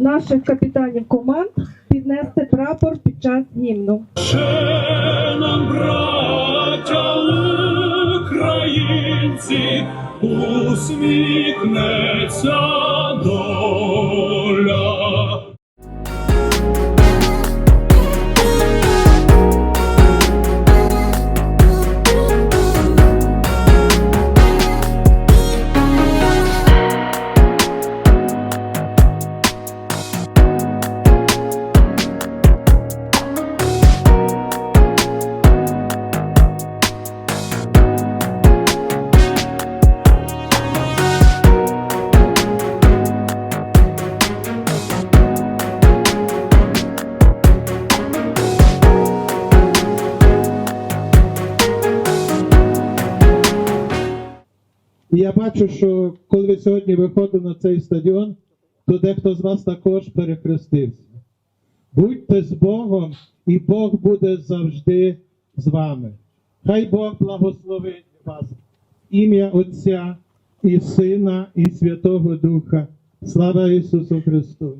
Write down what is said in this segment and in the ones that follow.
наших капітанів команд піднести прапор під час гімну. Ще нам, браття українці, усміхнеться доля. І я бачу, що коли ви сьогодні виходите на цей стадіон, то дехто з вас також перехрестився. Будьте з Богом, і Бог буде завжди з вами. Хай Бог благословить вас. Ім'я Отця і Сина, і Святого Духа. Слава Ісусу Христу!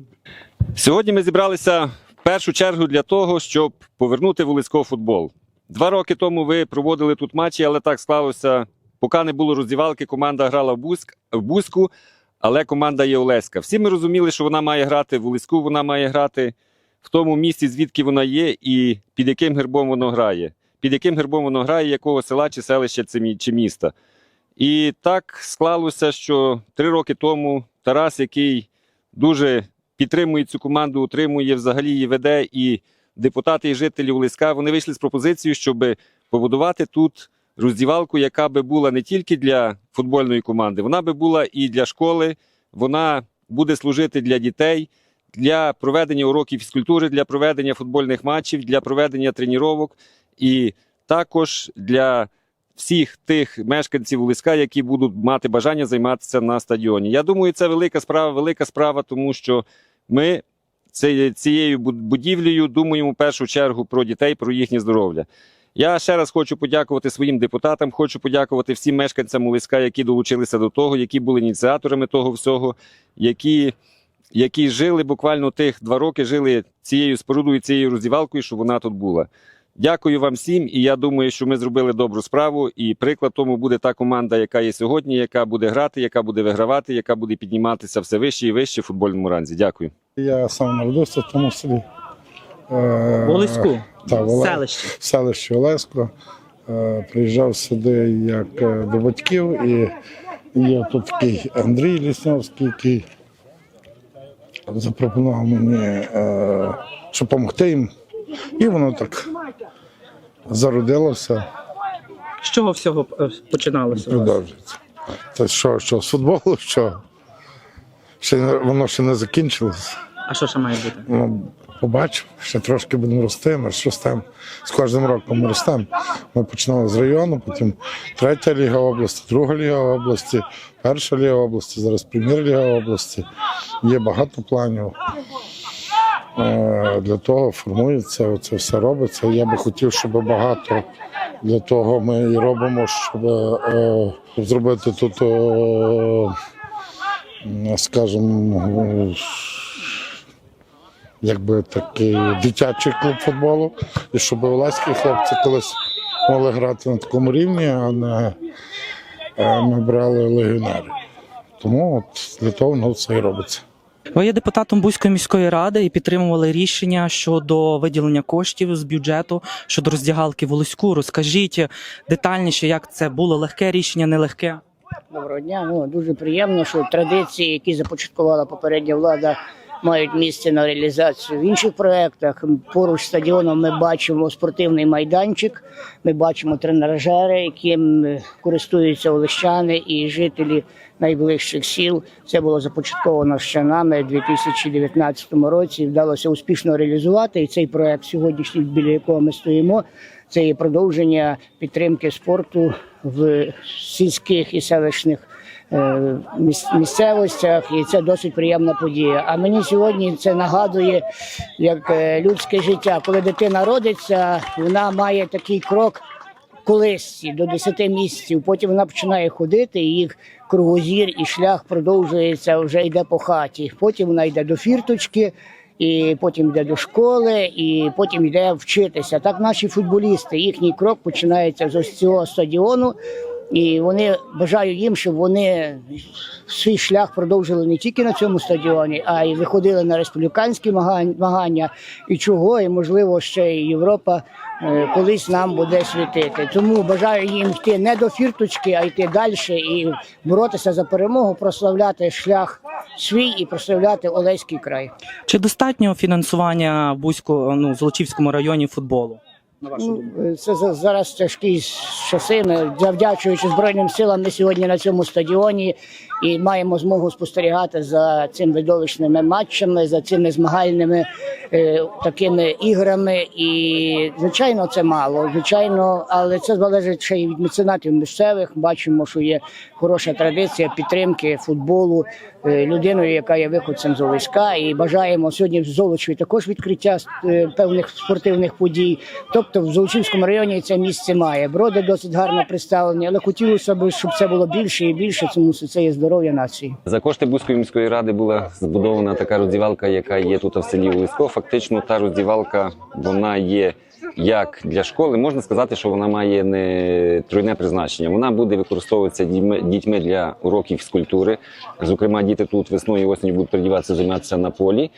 Сьогодні ми зібралися в першу чергу для того, щоб повернути Волицько футбол. Два роки тому ви проводили тут матчі, але так склалося. Поки не було роздівалки, команда грала в, Буск, в Бузьку, але команда є Олеська. Всі ми розуміли, що вона має грати в Волицьку, вона має грати в тому місці, звідки вона є, і під яким гербом воно грає. Під яким гербом воно грає, якого села чи селища чи міста. І так склалося, що три роки тому Тарас, який дуже підтримує цю команду, утримує, взагалі її веде. І депутати і жителі Лиска вони вийшли з пропозицією, щоб побудувати тут роздівалку, яка би була не тільки для футбольної команди, вона би була і для школи. Вона буде служити для дітей, для проведення уроків фізкультури, для проведення футбольних матчів, для проведення тренувань і також для всіх тих мешканців Лиска, які будуть мати бажання займатися на стадіоні. Я думаю, це велика справа, велика справа, тому що ми цією будівлею думаємо в першу чергу про дітей, про їхнє здоров'я. Я ще раз хочу подякувати своїм депутатам, хочу подякувати всім мешканцям Лиска, які долучилися до того, які були ініціаторами того всього, які, які жили буквально тих два роки, жили цією спорудою, цією роздівалкою, щоб вона тут була. Дякую вам всім, і я думаю, що ми зробили добру справу. І приклад тому буде та команда, яка є сьогодні, яка буде грати, яка буде вигравати, яка буде підніматися все вище і вище в футбольному ранзі. Дякую. Я сам народився в тому селі. Е, Волоську, та, в селище. в селищі Олесько. Е, Приїжджав сюди як е, до батьків, і є тут такий Андрій Ліснявський, який запропонував мені, е, щоб допомогти їм. І воно так зародилося, З чого всього починалося? продовжується. Це що, що з футболу, що ще воно ще не закінчилось. А що ще має бути? Ну, побачимо, ще трошки будемо рости, ми ж ростемо. З кожним роком ми ростемо. Ми починали з району, потім третя ліга області, друга ліга області, перша ліга області, зараз прем'єр-ліга області. Є багато планів. Е, Для того формується, це все робиться. Я би хотів, щоб багато для того ми і робимо, щоб е, зробити тут, е, скажімо, якби такий дитячий клуб футболу, і щоб олеські хлопці колись могли грати на такому рівні, а не е, ми брали легіонерів. Тому от для того воно все і робиться. Ви є депутатом Бузької міської ради і підтримували рішення щодо виділення коштів з бюджету щодо роздягалки Волоську. Розкажіть детальніше, як це було легке рішення, нелегке. Доброго дня. Ну дуже приємно, що традиції, які започаткувала попередня влада, мають місце на реалізацію в інших проєктах. Поруч стадіоном ми бачимо спортивний майданчик, ми бачимо тренажери, яким користуються олещани і жителі найближчих сіл. Це було започатковано ще нами у 2019 році. Вдалося успішно реалізувати. І цей проект сьогоднішній, біля якого ми стоїмо, це є продовження підтримки спорту в сільських і селищних місцевостях, і це досить приємна подія. А мені сьогодні це нагадує як е, людське життя. Коли дитина родиться, вона має такий крок колисці до 10 місяців. Потім вона починає ходити, і їх кругозір і шлях продовжується вже йде по хаті. Потім вона йде до фірточки. І потім йде до школи, і потім йде вчитися. Так наші футболісти, їхній крок починається з ось цього стадіону. І вони бажаю їм, щоб вони свій шлях продовжили не тільки на цьому стадіоні, а й виходили на республіканські змагання. І чого, і можливо, ще й Європа е, колись нам буде світити. Тому бажаю їм йти не до фірточки, а йти далі і боротися за перемогу, прославляти шлях свій і прославляти Олеський край. Чи достатньо фінансування в Бузьку, ну, в Золочівському районі футболу? На вашу Ну, думку? це за- зараз тяжкі часи. Ми завдячуючи Збройним силам, ми сьогодні на цьому стадіоні і маємо змогу спостерігати за цими видовищними матчами, за цими змагальними е, такими іграми. І звичайно, це мало. Звичайно, але це залежить ще й від меценатів місцевих. Бачимо, що є хороша традиція підтримки футболу е, людиною, яка є виходцем з Олеська. І бажаємо сьогодні в Золочеві також відкриття е, певних спортивних подій. Тобто в Золочівському районі це місце має. Броди досить гарно представлені, але хотілося б, щоб це було більше і більше, тому що це є здоров'я нації. За кошти Бузької міської ради була збудована така роздівалка, яка є тут в селі Улиско. Фактично, та роздівалка вона є як для школи. Можна сказати, що вона має не тройне призначення. Вона буде використовуватися дітьми- для уроків фізкультури. Зокрема, діти тут весною і осінню будуть передіватися займатися на полі.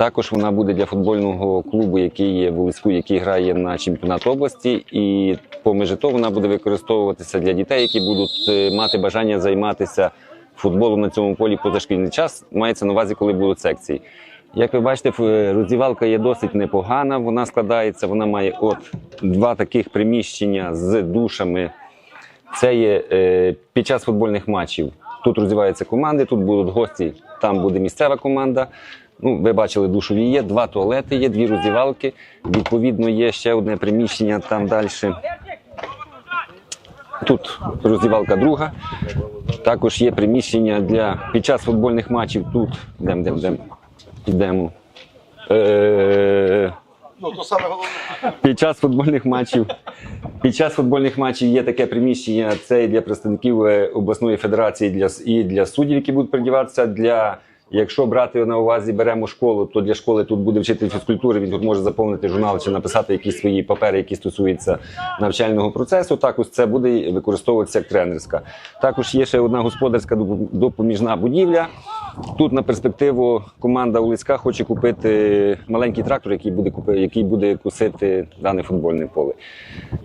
Також вона буде для футбольного клубу, який є в Улиску, який грає на чемпіонат області. І поміж того вона буде використовуватися для дітей, які будуть е, мати бажання займатися футболом на цьому полі позашкільний час. Мається на увазі, коли будуть секції. Як ви бачите, роздівалка є досить непогана. Вона складається, вона має от два таких приміщення з душами. Це є е, під час футбольних матчів. Тут роздіваються команди, тут будуть гості, там буде місцева команда. Ну, ви бачили, душові є, два туалети є, дві роздівалки. Відповідно, є ще одне приміщення там далі. Тут роздівалка друга. Також є приміщення для під час футбольних матчів. Тут йдемо, йдемо, йдемо. Йдемо. Е, під час футбольних матчів. Під час футбольних матчів є таке приміщення. Це і для представників е, обласної федерації для і для суддів, які будуть придіватися. Для якщо брати на увазі, беремо школу, то для школи тут буде вчитель фізкультури. Він тут може заповнити журнал чи написати якісь свої папери, які стосуються навчального процесу. Також це буде використовуватися як тренерська. Також є ще одна господарська доп- допоміжна будівля. Тут на перспективу команда Улицька хоче купити маленький трактор, який буде який буде косити дане футбольне поле.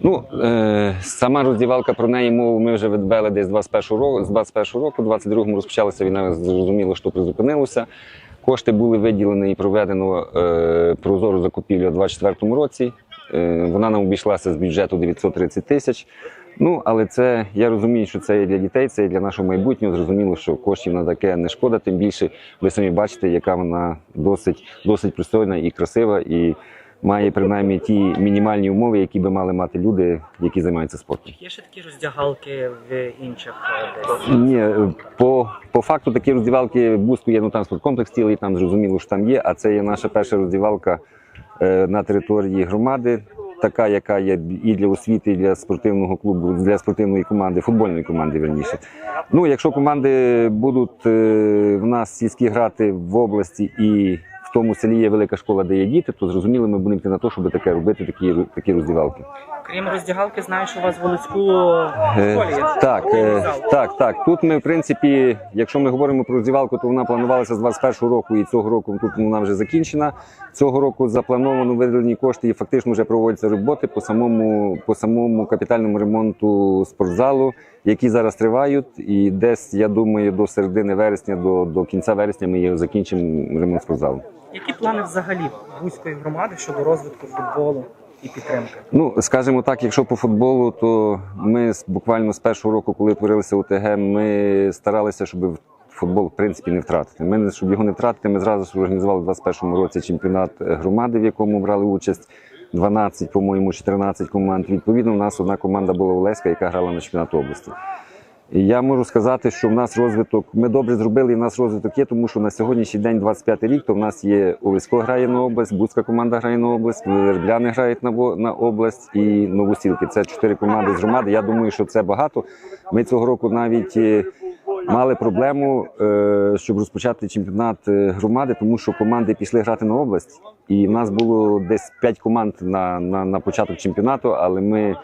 Ну, е, сама роздівалка про неї мову ми вже відвели десь з 21 року. З 21 року, 22-му розпочалася війна, зрозуміло, що призупинилося. Кошти були виділені і проведено е, прозору закупівлю у 24 році. Е, вона нам обійшлася з бюджету 930 тисяч. Ну, але це я розумію, що це і для дітей, це і для нашого майбутнього. Зрозуміло, що коштів на таке не шкода. Тим більше ви самі бачите, яка вона досить, досить пристойна і красива, і має принаймні ті мінімальні умови, які би мали мати люди, які займаються спортом. Є ще такі роздягалки в інших десь? Ні, е, по, по факту такі роздівалки в Буску є ну там спорткомплекс цілий, там зрозуміло, що там є. А це є наша перша роздівалка е, на території громади, така, яка є і для освіти, і для спортивного клубу, для спортивної команди, футбольної команди верніше. Ну, якщо команди будуть е, в нас сільські грати в області і тому селі є велика школа, де є діти, то зрозуміло, ми будемо йти на те, щоб таке робити, такі, такі роздівалки. Крім роздягалки, знаю, що у вас в Волоцьку Е, школі є. Так, е, так, так. Тут ми, в принципі, якщо ми говоримо про роздівалку, то вона планувалася з 21-го року і цього року тут вона вже закінчена. Цього року заплановано виділені кошти і фактично вже проводяться роботи по самому, по самому капітальному ремонту спортзалу, які зараз тривають. І десь, я думаю, до середини вересня, до, до кінця вересня ми його закінчимо ремонт спортзалу. Які плани взагалі Бузької громади щодо розвитку футболу і підтримки? Ну, скажімо так, якщо по футболу, то ми буквально з першого року, коли творилися ОТГ, ми старалися, щоб футбол в принципі не втратити. Ми щоб його не втратити, ми зразу ж організували в 21-му році чемпіонат е, громади, в якому брали участь 12, по-моєму, 14 команд. Відповідно, у нас одна команда була Олеська, яка грала на чемпіонат області. І я можу сказати, що в нас розвиток, ми добре зробили, і в нас розвиток є, тому що на сьогоднішній день, 25 рік, то в нас є Олесько грає на область, Буцька команда грає на область, Вербляни грають на, на область і Новосілки. Це чотири команди з громади. Я думаю, що це багато. Ми цього року навіть е, мали проблему, е, щоб розпочати чемпіонат е, громади, тому що команди пішли грати на область, і в нас було десь 5 команд на, на, на початок чемпіонату, але ми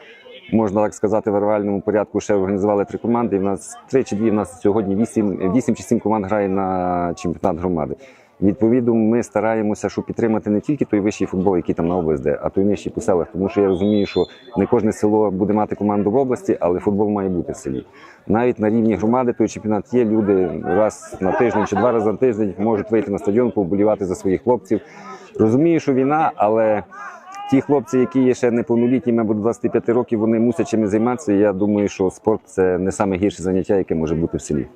можна так сказати, в реальному порядку ще організували три команди. І в нас три чи дві. В нас сьогодні вісім, вісім чи сім команд грає на чемпіонат громади. Відповідно, ми стараємося, щоб підтримати не тільки той вищий футбол, який там на де, а той нижчий по селах. Тому що я розумію, що не кожне село буде мати команду в області, але футбол має бути в селі. Навіть на рівні громади той чемпіонат є. Люди раз на тиждень чи два рази на тиждень можуть вийти на стадіон, поболівати за своїх хлопців. Розумію, що війна, але ті хлопці, які є ще неповнолітні, мабуть, до 25 років, вони мусять чимось займатися. І я думаю, що спорт це не найгірше заняття, яке може бути в селі.